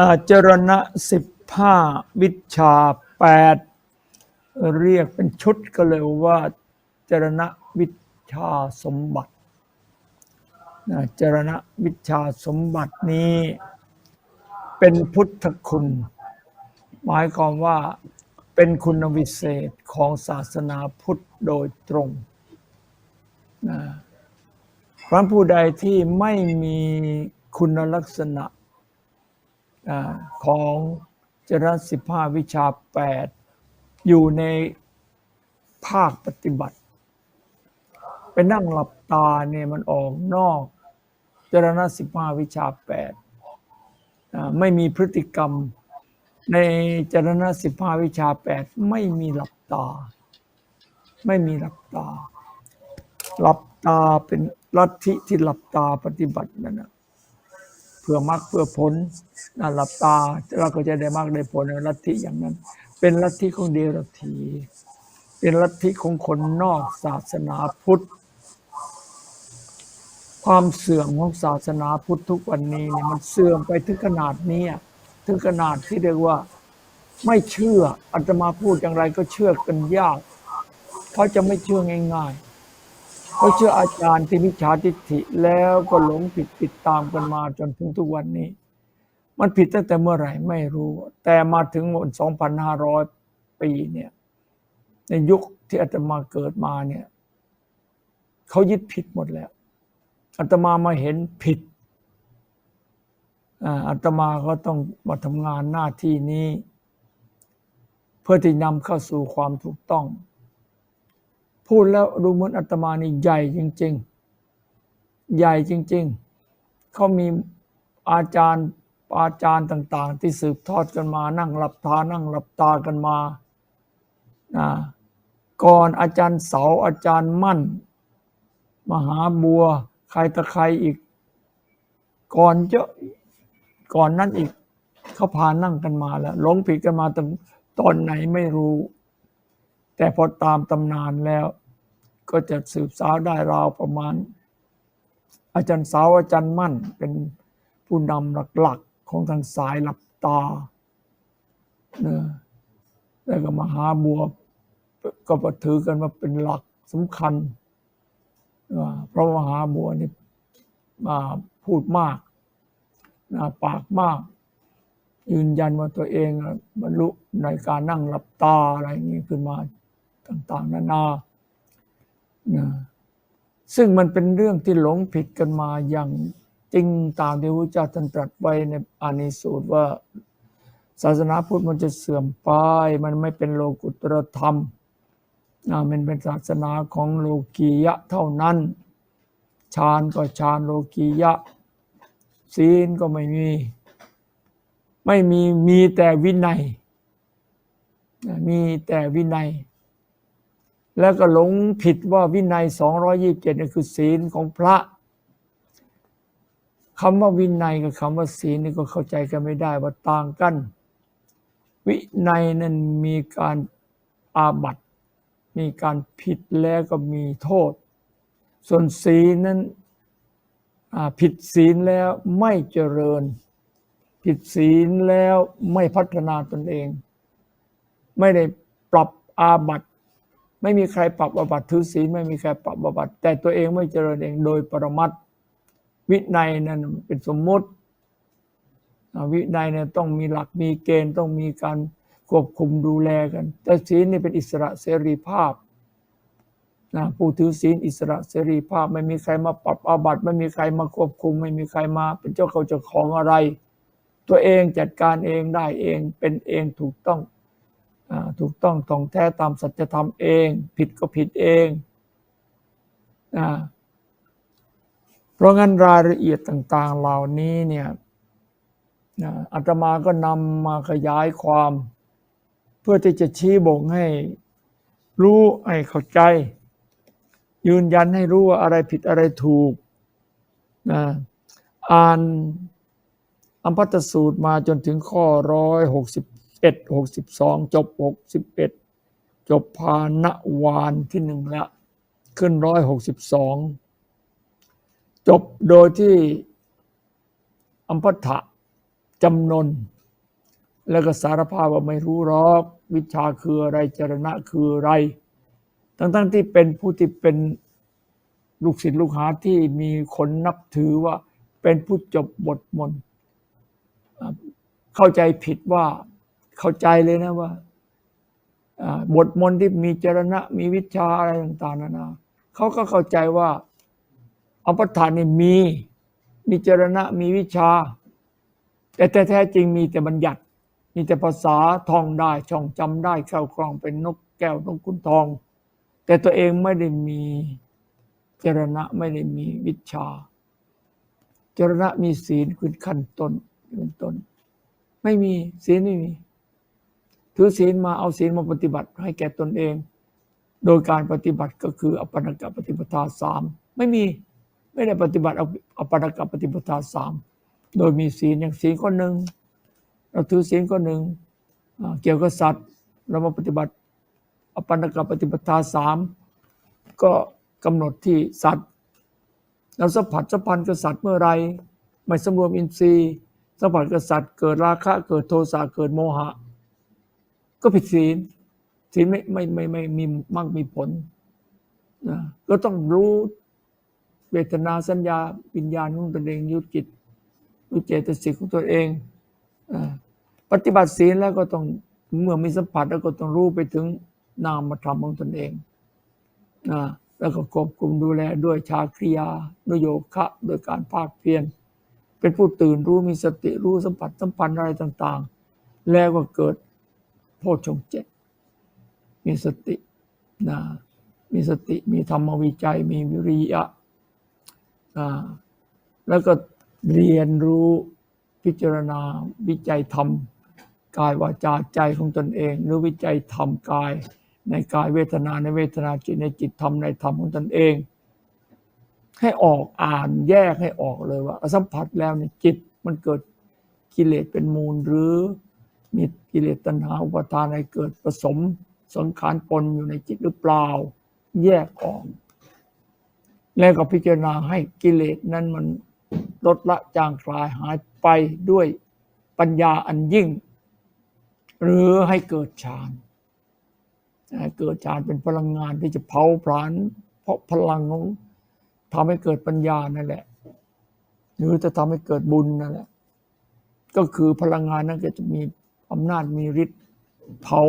อาจรณะสิบห้าวิชาแปดเรียกเป็นชุดก็เลยว่าจรณะวิชาสมบัติจรณะวิชาสมบัตินี้เป็นพุทธคุณ หมายความว่าเป็นคุณวิเศษของศาสนาพุทธโดยตรงนะพระผู้ใดที่ไม่มีคุณลักษณะ ของจรณะสิบห้าวิชาแปดอยู่ในภาคปฏิบัติไปนั่งหลับตาเนี่ยมันออกนอกจรณะสิบห้าวิชาแปดไม่มีพฤติกรรมในจรณะสิบห้าวิชาแปดไม่มีหลับตา ไม่มีหลับตา หลับตาเป็นลัทธิที่หลับตาปฏิบัตินั่นนะ พื่อมรรคเพื่อผลนะหลับตา เราก็จะได้มรรคได้ผลในลัทธิอย่างนั้น เป็นลัทธิของเดรัจฉีเป็นลัทธิของคนนอกศาสนาพุทธ ความเสื่อมของศาสนาพุทธทุกวันนี้เนี่ยมันเสื่อมไปถึงขนาดนี้ถึงขนาดที่เรียกว่าไม่เชื่ออาตมาพูดอย่างไรก็เชื่อกันยาก เพราะจะไม่เชื่อง่าย ๆ เขาเชื่ออาจารย์ที่มิจฉาทิฏฐิแล้วก็หลงผิดติดตามกันมาจนถึงทุกวันนี้ มันผิดตั้งแต่เมื่อไหร่ไม่รู้ แต่มาถึงหมด2,500 ปีเนี่ยในยุคที่อาตมาเกิดมาเนี่ยเขายึดผิดหมดแล้วอาตมามาเห็นผิดอาอาตมาก็ต้องมาทำงานหน้าที่นี้ เพื่อที่นำเข้าสู่ความถูกต้อง พูดแล้วดูเหมือนอาตมานี่ใหญ่จริง ๆ ใหญ่จริง ๆ เขามีอาจารย์อาจารย์ต่าง ๆ ที่สืบทอดกันมา นั่งหลับตานั่งหลับตากันมานะก่อนอาจารย์เสาอาจารย์มั่น มหาบัว ใครตะใครอีก ก่อนเยอะก่อนนั้นอีกเขาพานั่งกันมาแล้วหลงผิดกันมาตอนตอนไหนไม่รู้ แต่พอตามตำนานแล้ว ก็จะสืบสาวได้ราวประมาณ อาจารย์สาวอาจารย์มั่นเป็นผู้นำหลักๆของทางสายหลับตาเนะแล้วก็มหาบัวก็ถือกันว่าเป็นหลักสำคัญ เพราะมหาบัวนี่มาพูดมากนะปากมาก ยืนยันว่าตัวเองบรรลุในการนั่งหลับตาอะไรอย่างนี้ขึ้นมา ต่างๆนานานะซึ่งมันเป็นเรื่องที่หลงผิดกันมาอย่างจริงตามที่พระเจ้าท่านตรัสไว้ในอานิสูตรว่าศาสนาพุทธมันจะเสื่อมไป มันไม่เป็นโลกุตรธรรมนะมันเป็นศาสนาของโลกียะเท่านั้นฌานก็ฌานโลกียะ ศีลก็ไม่มี ไม่มีมีแต่วินัย มีแต่วินัย แล้วก็หลงผิดว่าวินัย 227นี่คือศีลของพระคำว่าวินัยกับคำว่าศีลนี่ก็เข้าใจกันไม่ได้ว่าต่างกัน วินัยนั้นมีการอาบัตมีการผิดแล้วก็มีโทษ ส่วนศีลนั้นผิดศีลแล้วไม่เจริญ ผิดศีลแล้วไม่พัฒนาตนเอง ไม่ได้ปรับอาบัต ไม่มีใครปรับอาบัติถือศีลไม่มีใครปรับอาบัติแต่ตัวเองไม่เจริญเองโดยปรมัตวินัยนั้นเป็นสมมติวินัยเนี่ยต้องมีหลักมีเกณฑ์ต้องมีการควบคุมดูแลกัน แต่ศีลนี่เป็นอิสระเสรีภาพนะผู้ถือศีลอิสระเสรีภาพ ไม่มีใครมาปรับอาบัติไม่มีใครมาควบคุม ไม่มีใครมาเป็นเจ้าเขาเจ้าของอะไร ตัวเองจัดการเองได้เองเป็นเองถูกต้อง ถูกต้องท่องแท้ตามสัจธรรมเอง ผิดก็ผิดเองอเพราะงั้นรายละเอียดต่าง ๆ เหล่านี้เนี่ยอาตมาก็นำมาขยายความ เพื่อที่จะชี้บ่งให้ รู้ให้เข้าใจ ยืนยันให้รู้ว่าอะไรผิดอะไรถูกนะอ่านอัมพัตสูตรมาจนถึงข้อร้อยหกสิบ เอ็ดหกสิบสองจบหกสิบเอ็ดจบพาณวานที่หนึ่งละ ขึ้นร้อยหกสิบสองจบโดยที่อัมพัทะจำนน แล้วก็สารภาพว่าไม่รู้หรอก วิชาคืออะไรจรณะคืออะไร ทั้งๆที่เป็นผู้ที่เป็นลูกศิษย์ลูกหาที่มีคนนับถือว่าเป็นผู้จบบทมนต์เข้าใจผิดว่า เข้าใจเลยนะว่าบทมนต์ที่มีจรณะ มีวิชาอะไรต่าง ๆนานาเขาก็เข้าใจว่าอภิธานนี่มี มีจรณะมีวิชา แต่แท้จริงมีแต่บัญญัติ มีแต่ภาษาท่องได้ช่องจำได้เข้าคลองเป็นนกแก้วนกขุนทอง แต่ตัวเองไม่ได้มีจรณะไม่ได้มีวิชา จรณะมีศีลคือขั้นต้นเป็นต้น ไม่มีศีลไม่มี ถือศีลมาเอาศีลมาปฏิบัติให้แก่ตนเอง โดยการปฏิบัติก็คืออปันกปฏิปทาสามไม่มีไม่ได้ปฏิบัติเอาอปันกปฏิปทาสามโดยมีศีลอย่างศีลข้อหนึ่งเราถือศีลข้อหนึ่งเกี่ยวกับสัตว์เรามาปฏิบัติอปันกปฏิปทาสามก็กำหนดที่สัตว์เราสัมผัสสัมพันธ์กับสัตว์เมื่อไรไม่สำรวมอินทรีย์สัมผัสกับสัตว์เกิดราคะเกิดโทสะเกิดโมหะ ก็ผิดศีลศีลไม่ไม่ไม่ไม่มีมั่งมีผลนะก็ต้องรู้เวทนาสัญญาวิญญาณของตนเองยุดจิตยุดเจตสิกของตัวเองปฏิบัติศีลแล้วก็ต้องเมื่อมีสัมผัสแล้วก็ต้องรู้ไปถึงนามธรรมของตนเองนะแล้วก็ควบคุมดูแลด้วยชาคริยาด้วยโยคะ โดยการภาคเพียรเป็นผู้ตื่นรู้มีสติรู้สัมผัสสัมพันธ์อะไรต่าง ๆ แล้วก็เกิด ชฌงเจ็ดมีสตินะมีสติมีธรรมวิจัย มีวิริยะอ่าแล้วก็เรียนรู้พิจารณาวิจัยธรรม กายวาจาใจของตนเอง หรือวิจัยธรรมกาย ในกายเวทนาในเวทนาจิตในจิตธรรมในธรรมของตนเอง ให้ออกอ่านแยกให้ออกเลยว่า สัมผัสแล้วเนี่ยจิตมันเกิดกิเลสเป็นมูลหรือ มีกิเลสตัณหาอุปาทานอะไรเกิดผสมสังขารปนอยู่ในจิตหรือเปล่า แยกออก แล้วก็พิจารณาให้กิเลสนั้นมันลดละจางคลายหายไปด้วยปัญญาอันยิ่ง หรือให้เกิดฌานเกิดฌานเป็นพลังงานที่จะเผาผลาญเพราะพลังของทำให้เกิดปัญญานั่นแหละ หรือจะทำให้เกิดบุญนั่นแหละ ก็คือพลังงานนั้นก็จะมี อำนาจมีฤทธิ์เผา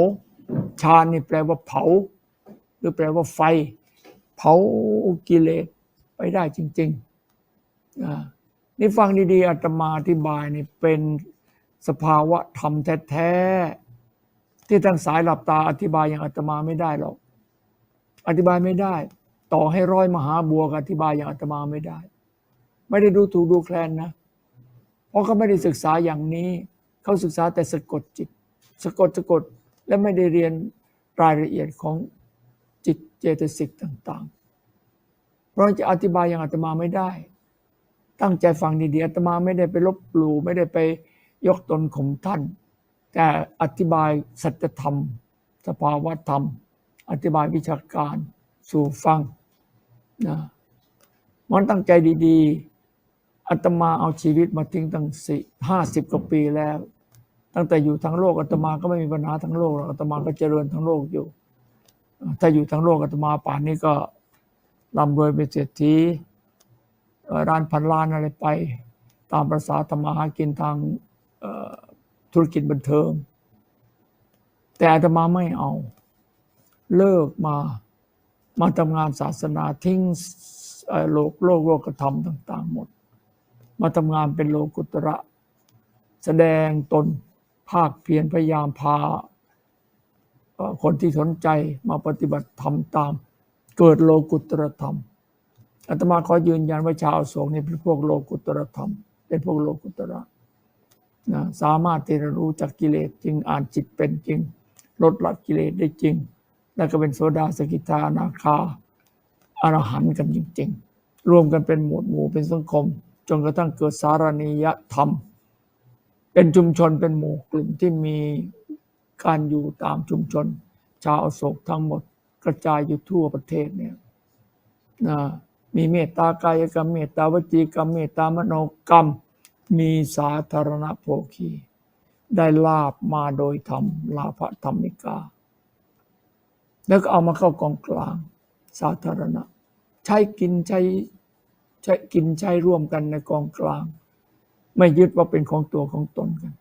ฌานนี่แปลว่าเผา หรือแปลว่าไฟ เผากิเลสไปได้จริงๆนี่ฟังดีๆอาตมาอธิบายนี่เป็นสภาวะธรรมแท้ๆที่ทั้งสายหลับตาอธิบายอย่างอาตมาไม่ได้หรอกอธิบายไม่ได้ ต่อให้ร้อยมหาบัวอธิบายอย่างอาตมาไม่ได้ ไม่ได้ดูถูกดูแคลนนะ เพราะเขาไม่ได้ศึกษาอย่างนี้ เขาศึกษาแต่สะกดจิต สะกดสะกดและไม่ได้เรียนรายละเอียดของจิตเจตสิกต่างๆ เพราะจะอธิบายอย่างอาตมาไม่ได้ ตั้งใจฟังดีๆอาตมาไม่ได้ไปลบหลู่ไม่ได้ไปยกตนข่มท่าน แต่อธิบายสัจธรรม สภาวะธรรม อธิบายวิชาการสู่ฟังนะมันตั้งใจดีๆอาตมาเอาชีวิตมาทิ้งตั้งสี่ห้าสิบกว่าปีแล้ว ตั้งแต่อยู่ทั้งโลกอาตมาก็ไม่มีปัญหาทั้งโลกหรอกอาตมาก็เจริญทั้งโลกอยู่ ถ้าอยู่ทั้งโลกอาตมาป่านนี้ก็ร่ำรวยเป็นเศรษฐีร้านพันล้านอะไรไป ตามประษาธรรมาหากินทางธุรกิจบันเทิง แต่อาตมาไม่เอา เลิกมามาทำงานศาสนาทิ้งโลกโลกโลกธรรมต่าง ๆ หมด มาทำงานเป็นโลกุตระแสดงตน ภาคเพียรพยายามพาคนที่สนใจมาปฏิบัติธรรมตาม เกิดโลกุตรธรรมอาตมาขอยืนยันว่าชาวอโศกนี่เป็นพวกโลกุตรธรรม เป็นพวกโลกุตระนะสามารถที่จะรู้จักกิเลสจริงอ่านจิตเป็นจริง ลดละกิเลสได้จริง แล้วก็เป็นโสดาสกิทานาคาอรหันต์กันจริง ๆ รวมกันเป็นหมวดหมู่เป็นสังคม จนกระทั่งเกิดสารณียธรรม เป็นชุมชนเป็นหมู่กลุ่มที่มีการอยู่ตามชุมชน ชาวอโศกทั้งหมดกระจายอยู่ทั่วประเทศเนี่ยนะมีเมตตากายกรรมเมตตาวจีกรรมเมตตามโนกรรม มีสาธารณโภคี ได้ลาบมาโดยธรรมลาภธรรมิกา แล้วก็เอามาเข้ากองกลาง สาธารณะ ใช้กินใช้ใช้กินใช้ร่วมกันในกองกลาง ไม่ยึดว่าเป็นของตัวของตนกัน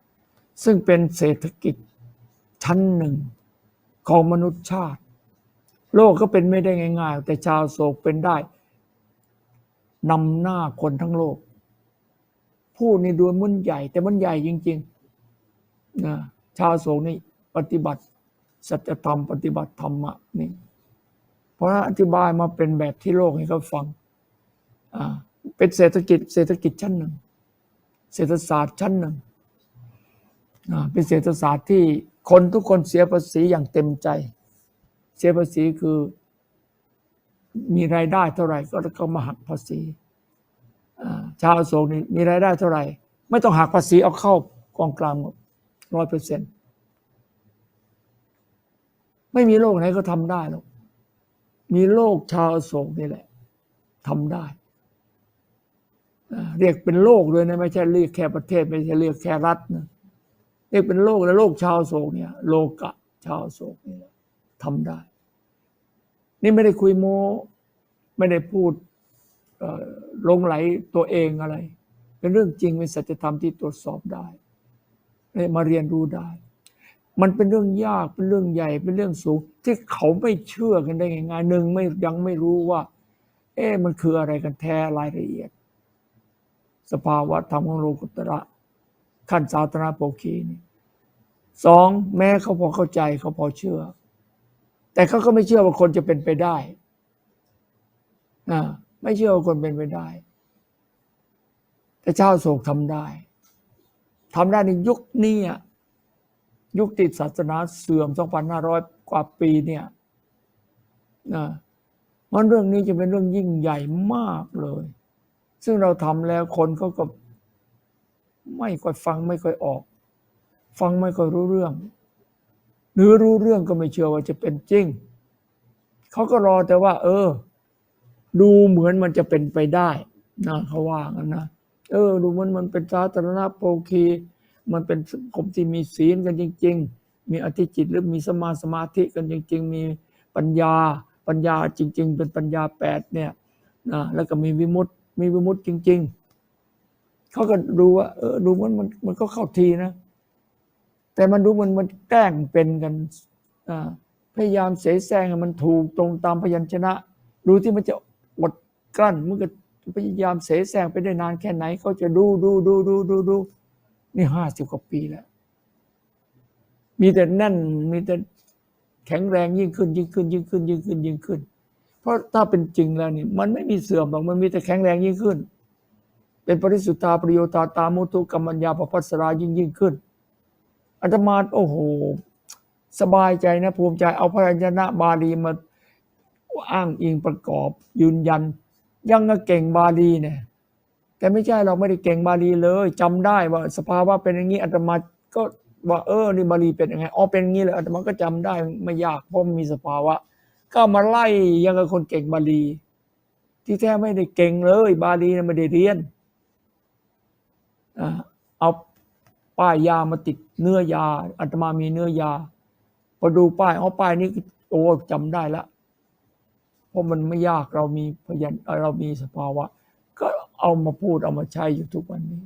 ซึ่งเป็นเศรษฐกิจชั้นหนึ่งของมนุษยชาติ โลกก็เป็นไม่ได้ง่าย ๆ แต่ชาวโศกเป็นได้นำหน้าคนทั้งโลก ผู้นี่ดูมันใหญ่ แต่มันใหญ่จริงๆนะชาวโศกนี่ปฏิบัติสัจธรรมปฏิบัติธรรมะนี่เพราะอธิบายมาเป็นแบบที่โลกให้เขาฟัง อ่า เป็นเศรษฐกิจเศรษฐกิจชั้นหนึ่ง เศรษฐศาสตร์ชั้นหนึ่งเป็นเศรษฐศาสตร์ที่คนทุกคนเสียภาษีอย่างเต็มใจ เสียภาษีคือมีรายได้เท่าไหร่ก็ก็มาหักภาษีชาวโศกนี่มีรายได้เท่าไหร่ ไม่ต้องหักภาษีเอาเข้ากองกลางหมดร้อยเปอร์เซ็นต์ไม่มีโลกไหนก็ทำได้หรอกมีโลกชาวโศกนี่แหละทำได้ เรียกเป็นโลกเลยนะไม่ใช่เรียกแค่ประเทศ ไม่ใช่เรียกแค่รัฐนะเรียกเป็นโลกแล้วโลกชาวโศกเนี่ย โลกะชาวโศกนี่แหละทำได้ นี่ไม่ได้คุยโมไม่ได้พูดลงไหลตัวเองอะไร เป็นเรื่องจริงเป็นสัจธรรมที่ตรวจสอบได้มาเรียนรู้ได้ มันเป็นเรื่องยากเป็นเรื่องใหญ่เป็นเรื่องสูง ที่เขาไม่เชื่อกันได้ง่ายๆหนึ่งไม่ยังไม่รู้ว่า เอ๊ะมันคืออะไรกันแท้รายละเอียด สภาวะธรรมของโลกุตระ ขั้นสาธารณโภคีนี่สองแม้เขาพอเข้าใจเขาพอเชื่อ แต่เขาก็ไม่เชื่อว่าคนจะเป็นไปได้อ่ไม่เชื่อว่าคนเป็นไปได้ แต่เจ้าโศกทำได้ทำได้ในยุคนี้อะยุคติดศาสนาเสื่อม 2,500 กว่าปีเนี่ยนะมันเรื่องนี้จะเป็นเรื่องยิ่งใหญ่มากเลย ซึ่งเราทำแล้วคนเขาก็ไม่ค่อยฟังไม่ค่อยออก ฟังไม่ค่อยรู้เรื่อง หรือรู้เรื่องก็ไม่เชื่อว่าจะเป็นจริงเขาก็รอแต่ว่า เออ ดูเหมือนมันจะเป็นไปได้นะเขาว่ากันนะเออดูมันมันเป็นสาธารณโภคี มันเป็นสังคมที่มีศีลกันจริง ๆ มีอธิจิตหรือมีสมาสมาธิกันจริง ๆ มีปัญญาปัญญาจริง ๆ เป็นปัญญาแปดเนี่ยนะแล้วก็มีวิมุตติ มีวิมุตติจริง ๆ เขาก็ดูว่า เออ ดูมันมันมันก็เข้าทีนะ แต่มันดูมันมันแกล้งเป็นกันอพยายามเสแสร้งให้มันถูกตรงตามพยัญชนะ ดูที่มันจะอดกลั้นมันก็พยายามเสแสร้งไปได้นานแค่ไหน เขาจะดูดูดูดูดูดูนี่ห้าสิบกว่าปีแล้ว มีแต่แน่น มีแต่แข็งแรงยิ่งขึ้น ยิ่งขึ้น ยิ่งขึ้น ยิ่งขึ้นยิ่งขึ้น ราะถ้าเป็นจริงแล้วนี่ มันไม่มีเสื่อมหรอกมันมีแต่แข็งแรงยิ่งขึ้น เป็นปริสุทธาประโยชน์ตาตามุทุกรรมัญญาปภัสรายิ่งยิ่งขึ้นอาตมาโอ้โห สบายใจนะภูมิใจเอาพระัญชนะบาลีมาอ้างอิงประกอบยืนยัน ยังก็เก่งบาลีเนี่ยแต่ไม่ใช่เราไม่ได้เก่งบาลีเลยจำได้ว่าสภาวะเป็นอย่างนี้อาตมาก็ว่าเออนี่บาลีเป็นยังไงอ๋อเป็นอย่างนี้เลยอาตมาก็จำได้ไม่ยากเพราะมีสภาวะ ก็มาไล่ยังกับคนเก่งบาลี ที่แท้ไม่ได้เก่งเลย บาลีนะไม่ได้เรียนเอาป้ายยามาติดเนื้อยาอาตมามีเนื้อยาพอดูป้ายเอาป้ายนี้โอ้จำได้ละเพราะมันไม่ยากเรามีพยัญเรามีสภาวะ ก็เอามาพูดเอามาใช้อยู่ทุกวันนี้